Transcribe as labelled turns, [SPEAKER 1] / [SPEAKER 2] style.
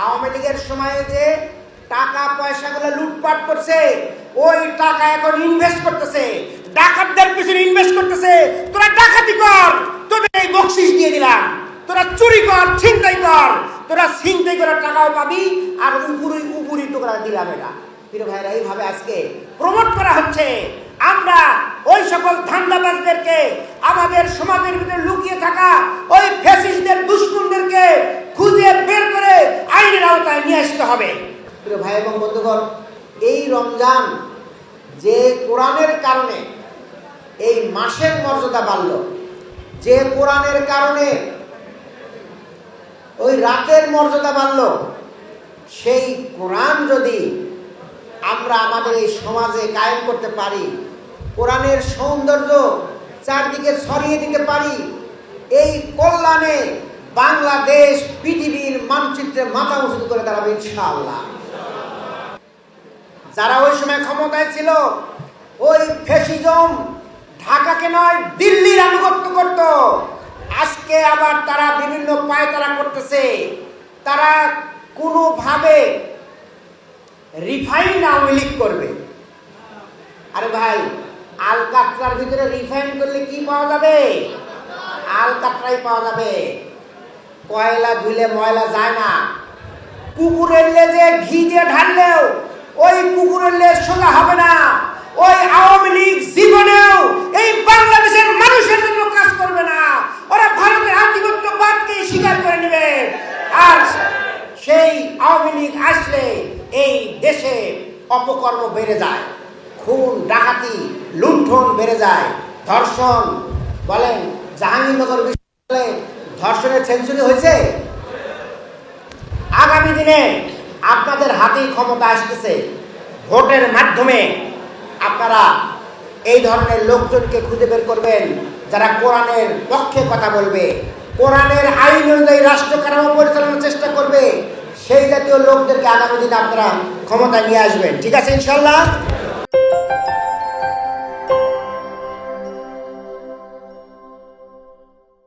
[SPEAKER 1] আওয়ামী লীগের সময়ে যে টাকা পয়সাগুলো লুটপাট করছে, ওই টাকা এখন ইনভেস্ট করতেছে। ডাকাতদের পিছনে ইনভেস্ট করতেছে। তোরা ডাকাতি কর, তোদের এই বকশিস দিয়ে দিলাম। তোরা চুরি কর, ছিনতাই কর। তোরা ছিনতাই করে টাকাও পাবি, আর উপরি উপরি টুকরা দিলাম এটা। প্রিয় ভাইরা, এইভাবে আজকে প্রমোট করা হচ্ছে। আমরা ওই সকল ধান্দাবাজদেরকে, আমাদের সমাজের ভিতরে লুকিয়ে থাকা ওই ফ্যাসিস্টদের প্রিয় ভাই এবং বন্ধুগণ, এই রমজান যে কোরআনের কারণে এই মাসের মর্যাদা বাড়ল, যে কোরআনের কারণে ওই রাতের মর্যাদা বাড়ল, সেই কোরআন যদি আমরা আমাদের এই সমাজে কায়েম করতে পারি, কোরআনের সৌন্দর্য চারদিকে ছড়িয়ে দিতে পারি, এই কল্যাণে বাংলাদেশ পৃথিবীর মানচিত্রে মাথা উঁচু করে দাঁড়াবে ইনশাআল্লাহ। যারা ওই সময় ক্ষমতায় ছিল, ওই ফেসিজম ঢাকাকে নয়, দিল্লির আনুগত্য করত। আজকে আবার তারা বিভিন্ন পায়তারা করতেছে। তারা কোনোভাবে রিফাইন আওয়ামী লীগ করবে। আরে ভাই আলকাতরার ভিতরে রিফাইন করলে কি পাওয়া যাবে? আলকাতরাই পাওয়া যাবে। কয়লা ধুলে ময়লা যায় না। কুকুরের লেজে ঘি দিয়ে ঢাললেও ওই কুকুরের লেজ সোজা হবে না। ওই আওয়ামী লীগ জীবনেও এই বাংলাদেশের মানুষের জন্য কাজ করবে না। ওরা ভারতের আধিপত্যবাদকে স্বীকার করে নেবে। আর সেই আওয়ামী লীগ আসলে এই দেশে অপকর্ম বেড়ে যায়। খুন, ডাকাতি, লুণ্ঠন বেড়ে যায়। ধর্ষণ, বলেন, জাহাঙ্গীরনগর বিশ্ববিদ্যালয়ে ধর্ষণের সেঞ্চুরি হয়েছে? আগামী দিনে আপনাদের হাতেই ক্ষমতা আসতেছে। ভোটের মাধ্যমে আপনারা এই ধরনের লোকজনকে খুঁজে বের করবেন, যারা কোরআনের পক্ষে কথা বলবে। কোরআনের আইন অনুযায়ী রাষ্ট্র কাঠামো পরিচালনার চেষ্টা করবে। সেই জাতীয় লোকদেরকে আগামী দিনে আপনারা ক্ষমতা নিয়ে আসবেন। ঠিক আছে, ইনশাল্লাহ?